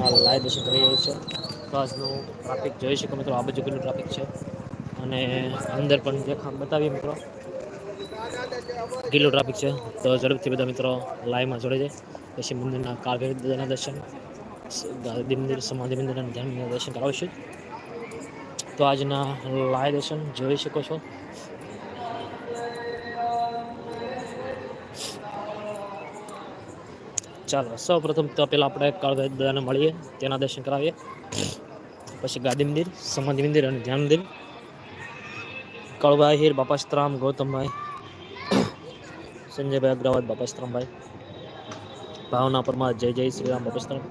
Live દર્શન કરી રહ્યું છે. બસનું ટ્રાફિક જોઈ શકો મિત્રો, આ બાજુ કેટલું ટ્રાફિક છે. અને અંદર પણ દેખા બતાવીએ મિત્રો. કેટલું ટ્રાફિક છે? તો ઝડપથી બધા મિત્રો લાઈવમાં જોડે જાય. પછી મંદિરના કાળભૈર દાદાના દર્શન મંદિર સમાધિ મંદિરના ધ્યાન દર્શન કરાવશું. તો આજના લાઈવ દર્શન જોઈ શકો છો. ચાલો સૌ પ્રથમ તો પહેલાં આપણે કાળભાઈ દાદાને મળીએ, તેના દર્શન કરાવીએ. પછી ગાદી મંદિર, સમાધિ મંદિર અને ધ્યાન મંદિર. કાળભાઈ હીર બાપાસ્તરામ ગૌતમભાઈ, સંજયભાઈ અગ્રવાલ બાપાસ્તરામભાઈ ભાવના પરમાર, જય જય શ્રી રામ બાપાસ્તરામ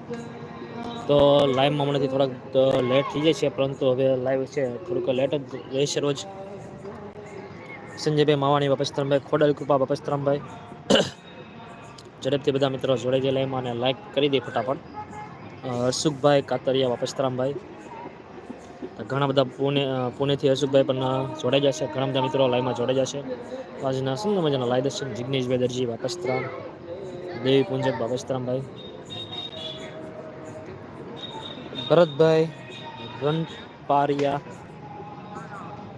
તો લાઈવમાં હમણાંથી થોડાક લેટ થઈ જાય છે, પરંતુ હવે લાઈવ છે, થોડુંક લેટ જ રહેશે રોજ. સંજયભાઈ માવાણી બાપસ્તરામભાઈ ખોડલ કૃપા બાપસ્તરામભાઈ ઝડપથી બધા મિત્રો જોડાઈ ગયેલા એમાં અને લાઈક કરી દે ફટાફટ. હર્ષુખભાઈ, કાતરિયા વાપસ્તરામભાઈ ઘણા બધા પુણે પુણેથી હર્ષુખભાઈ પણ જોડાઈ જશે ઘણા બધા મિત્રો લાઈવમાં જોડાઈ જશે આજના સુંદર મજાના લાઈ દર્શન જિગ્નેશભાઈ દરજી વાપસ્તરામ દેવી પૂંજક વાપસ્તરામભાઈ ભરતભાઈ રણપારિયા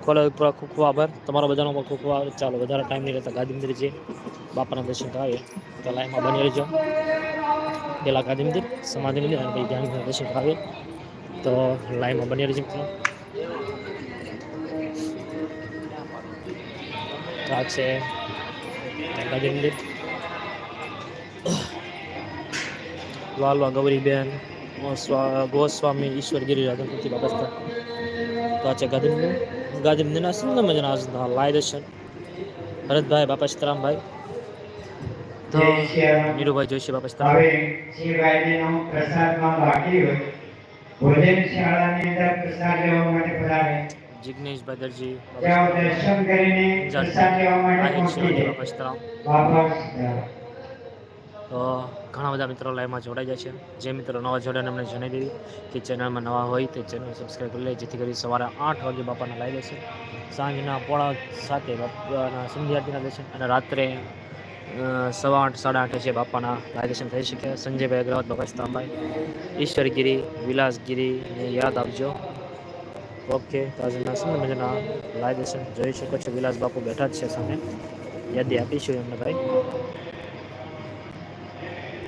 ખોલા ખૂબ ખૂબ આભાર. તમારો બધાનો પણ ખૂબ ખૂબ આભાર. ચાલો, વધારે ટાઈમ નહીં રહેતા. ગાંધી મંદિર જે બાપાના દર્શન કરાવીએ. તો લાઈનમાં બની રહેજો. પહેલાં ગાંધી મંદિર સમાધિ મંદિર અને પછી ધ્યાન દર્શન કરાવીએ. તો લાઈનમાં બની રહેજો. આ છે ગાંધી મંદિર લાલવા ગૌરીબેન સ્વા ગોસ્વામી ઈશ્વરગીરી રાધનપુરથી બાબસ્તા તો આ છે ગાંધી મંદિર ગાંધી મંદિરના સુંદર મજાના આજના લાય દર્શન ભરતભાઈ બાપા સીતારામભાઈ તો નીરુભાઈ જોશી બાપા સીતારામ હવે જે ભાઈનો પ્રસાદમાં બાકી હોય ભોજન શાળાની અંદર પ્રસાદ લેવા માટે પધારે જિગ્નેશભાઈ દરજી તેઓ દર્શન કરીને પ્રસાદ લેવા માટે આહિર પહોંચી શિવાજી જાય બાપા સીતારામ વાપસ જાઓ. તો ઘણા બધા મિત્રો લાઈવમાં જોડાઈ જાય છે. જે મિત્રો નવા જોડાને અમને જણાવી દીધી કે ચેનલમાં નવા હોય તે ચેનલ સબસ્ક્રાઈબ કરી લે, જેથી કરી સવારે આઠ વાગે બાપાના લાઈવ છે સાંજના પોળા સાથે બાપાના સંધ્યાઆરતીના દર્શન અને રાત્રે સવા આઠ, સાડા આઠે છે બાપાના લાઈવ થઈ શકે. સંજયભાઈ અગ્રવાલ બાપા સ્તંભાઈ ઈશ્વરગીરી વિલાસગીરીને યાદ આપજો ઓકે તાજના સુંદર મજાના લાઈવ જોઈ શકો છો. વિલાસ બાપુ બેઠા જ છે સામે. યાદી આપીશું એમને ભાઈ.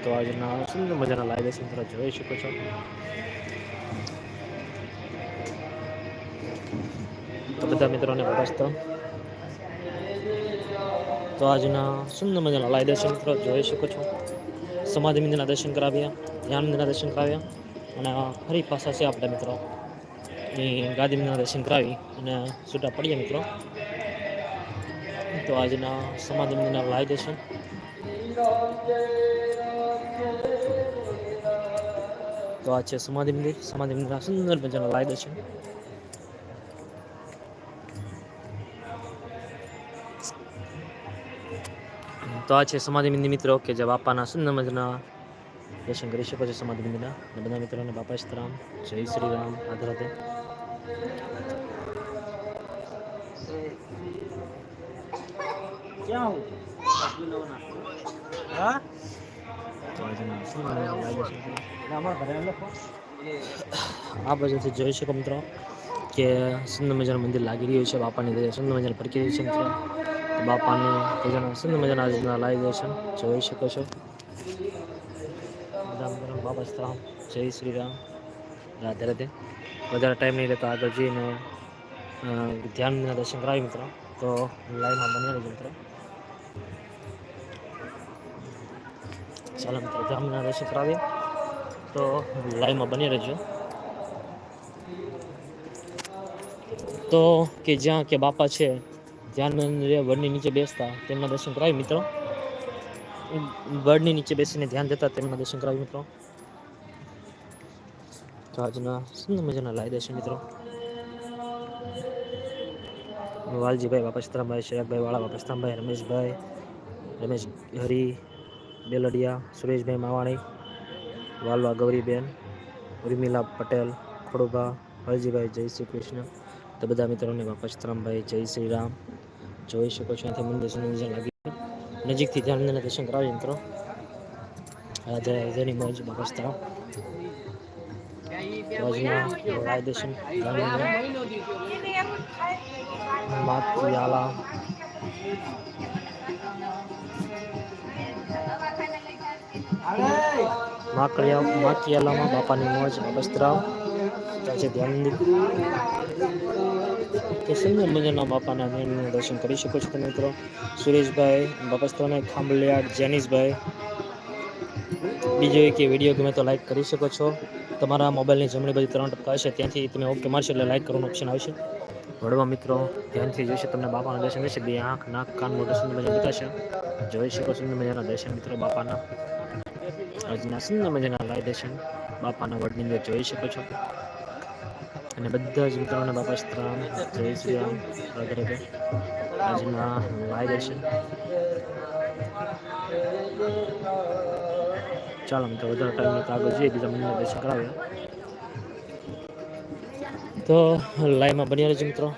તો આજના સુંદર મજાના લાઈવ તરફ જોઈ શકો છો. તો બધા મિત્રોને વરસતો તો આજના સુંદર મજાના લાઈવ દર્શન જોઈ શકો છો. સમાધિ મંદિરના દર્શન કરાવ્યા, ધ્યાન મંદિરના દર્શન કરાવ્યા અને ફરી પાછા છે આપણા મિત્રો. એ ગાદી મંદિરના દર્શન કરાવી અને છૂટા પડીએ મિત્રો. તો આજના સમાધિ મંદિરના લાઈવ દર્શન તો આ છે સમાધિ મંદિર. સમાધિ મંદિરના સુંદર મજાના લાઈવ દર્શન તો આ છે સમાધિ મંદિર મિત્રો કે જે બાપાના સુંદર મજાના દર્શન કરી શકો છો સમાધિ મંદિરના. અને બધા મિત્રોને બાપા સીતારામ જય શ્રી રામ. રાધે રાધે તો આજના આ બાજુથી જોઈ શકો મિત્રો કે સુંદર મજાનું મંદિર લાગી રહ્યું છે, બાપાની દયા સુંદર મજાનું ફરકી રહ્યું છે મિત્રો. બાપાને ભજન સુંદર મજાના આજના લાઈવ દર્શન જોઈ શકો છો. બાપા સીતારામ જય શ્રી રામ. રાધે રાધે. વધારે ટાઈમ નહીં રહેતો, આગળ જઈને ધ્યાનના દર્શન કરાવી મિત્રો. તો લાઈનમાં બની રહેજો મિત્રો. ચાલો મિત્રો ધ્યાનના દર્શન કરાવીએ. તો લાઈવમાં બની રહેજો. તો કે જ્યાં કે બાપા છે, ધ્યાન વડની નીચે બેસતા, તેમના દર્શન કરાવી મિત્રો. વડની નીચે બેસીને ધ્યાન દેતા તેમના દર્શન કરાવી મિત્રો. તો આજના સુંદર મજાના લાઈ દર્શન મિત્રો. વાલજીભાઈ બાપસ્તરામભાઈ શરકભાઈ વાળા બાપસ્તરામભાઈ રમેશભાઈ, રમેશ હરી બેલડિયા, સુરેશભાઈ માવાણી, વાલવા ગૌરીબેન, ઉર્મિલા પટેલ, ખોડુભા, હરજીભાઈ, જય શ્રી કૃષ્ણ. તો બધા મિત્રોને બાપસ્તરામભાઈ જય શ્રી રામ. જોઈ શકો છો અહીંથી મંદિર સુંદર લાગી નજીકથી ધ્યાન દર્શન કરાવી મિત્રો. રાધે રાધેની મોજ લાય દર્શન માતિયાલા માકડિયા માકિયાલામાં બાપાની મોજ અબસ્ત્રાવ છે ધ્યાન તો સુંદર મજાના બાપાના મેળનું દર્શન કરી શકો છો તમે મિત્રો. સુરેશભાઈ બાપસ્ત્રાને ખાંભલિયા, જેનિસભાઈ. બીજો એક વીડિયો ગમે તો લાઈક કરી શકો છો. તમારા મોબાઈલની જમણી બાજુ ત્રણ ટપકા હશે, ત્યાંથી તમે ઓકે મારશો એટલે લાઈક કરવાનું ઓપ્શન આવશે. વડવા મિત્રો, ધ્યાનથી જોઈશે તમને બાપાના દર્શન થશે બે આંખ, નાક, કાન, મોઢું મજા બતાશે જોઈ શકો સુંદર મજાના દર્શન મિત્રો બાપાના. આજના સુંદર મજાના લાય દર્શન બાપાના વડની અંદર જોઈ શકો છો. અને બધા જ મિત્રોને બાપા સ્ત્રામ જય શ્રી રામ વગેરે આજના લાય દર્શન ચાલો મિત્રો, વધારે ટાઈમ કાગળ આગળ જઈએ, બીજા મંદિરના દર્શન કરાવ્યા તો લાઈમાં બન્યા રહેજો મિત્રો.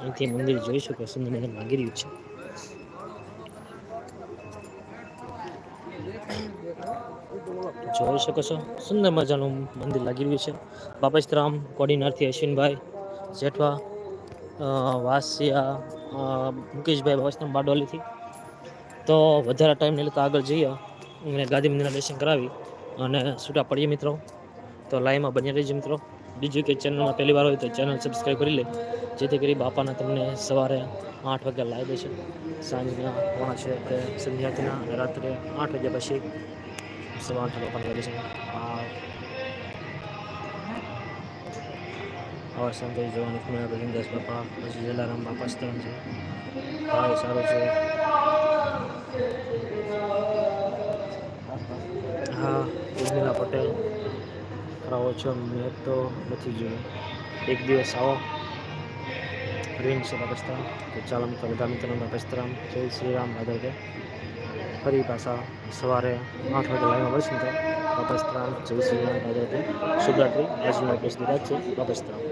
અહીંથી મંદિર જોઈ શકો, સુંદર મજાનું લાગી રહ્યું છે. જોઈ શકો છો. સુંદર મજાનું મંદિર લાગી રહ્યું છે. બાપસ્તરામ, કોડિનારથી અશ્વિનભાઈ, જેઠવા વાસિયા મુકેશભાઈ બાપસ્તરામ બારડોલીથી. તો વધારે ટાઈમ નહીં લેતા આગળ જઈએ. અને ગાંધી મંદિરના દર્શન કરાવી અને છૂટા પડીએ મિત્રો. તો લાઈવમાં બની રહેજો મિત્રો. બીજું કે ચેનલમાં પહેલી વાર હોય તો ચેનલ સબસ્ક્રાઈબ કરી લે. જેથી કરી બાપાના તમને સવારે આઠ વાગ્યા લાવી દેશે સાંજના પોણા છે કે સંધ્યાના અને રાત્રે આઠ વાગ્યા પછી સવા આઠ બાપાને લાવી દેશે આ આવા સંતો જોવાની ખુણા ગોવિંદાસ બાપા, પછી જલારામ બાપા સ્થળ છે. ભાવ સારું છે. હા, ઉર્મિલા પટેલ. આવો છો, મેં તો નથી જોયું. એક દિવસ આવો. રીન છે પાકિસ્તાન તો ચાલો મિત્રો બધા મિત્રોને પાકિસ્તાન જય શ્રી રામ રાધે ફરી પાછા સવારે આઠ વાગે લાઈવમાં મળશે મિત્રો પાકિસ્તાન જય શ્રી રામ શુભરાત્રી આજનો રાત છે પાકિસ્તાન